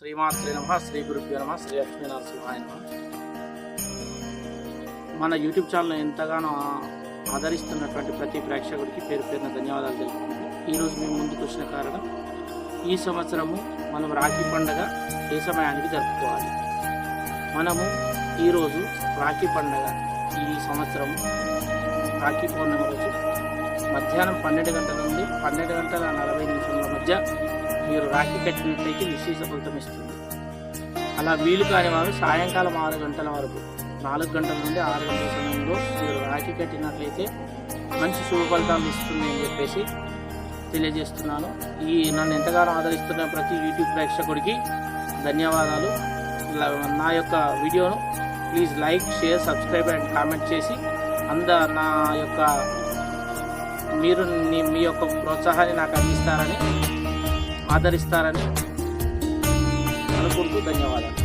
శ్రీమాత్రి నమ శ్రీ గురుభ్యో నమ శ్రీ లక్ష్మీనరసింహాయ నమ. మన యూట్యూబ్ ఛానల్ ఎంతగానో ఆదరిస్తున్నటువంటి ప్రతి ప్రేక్షకుడికి పేరు పేరున ధన్యవాదాలు తెలుపుకుంటూ ఈరోజు మేము ముందుకు వచ్చిన కారణం ఈ సంవత్సరము మనం రాఖీ పండగ ఏ సమయానికి జరుపుకోవాలి. మనము ఈరోజు రాఖీ పండగ ఈ సంవత్సరం రాఖీ పౌర్ణమి రోజు. మధ్యాహ్నం పన్నెండు గంటల నుండి పన్నెండు గంటల నలభై నిమిషాల మధ్య మీరు రాఖీ కట్టినట్లయితే విశేష ఫలితం ఇస్తుంది. అలా వీలు కాని వారు సాయంకాలం ఆరు గంటల వరకు నాలుగు గంటల నుండి ఆరు గంటల సమయంలో మీరు రాఖీ కట్టినట్లయితే మంచి శుభ ఫలితాలు ఇస్తుంది అని చెప్పేసి తెలియజేస్తున్నాను. ఈ నన్ను ఎంతగానో ఆదరిస్తున్న ప్రతి యూట్యూబ్ ప్రేక్షకుడికి ధన్యవాదాలు. నా యొక్క వీడియోను please like share subscribe and comment చేసి అంద నా యొక్క మీరు మీ యొక్క ప్రోత్సాహాన్ని నాకు అందిస్తారని ఆదరిస్తారని అనుకుంటూ ధన్యవాదాలు.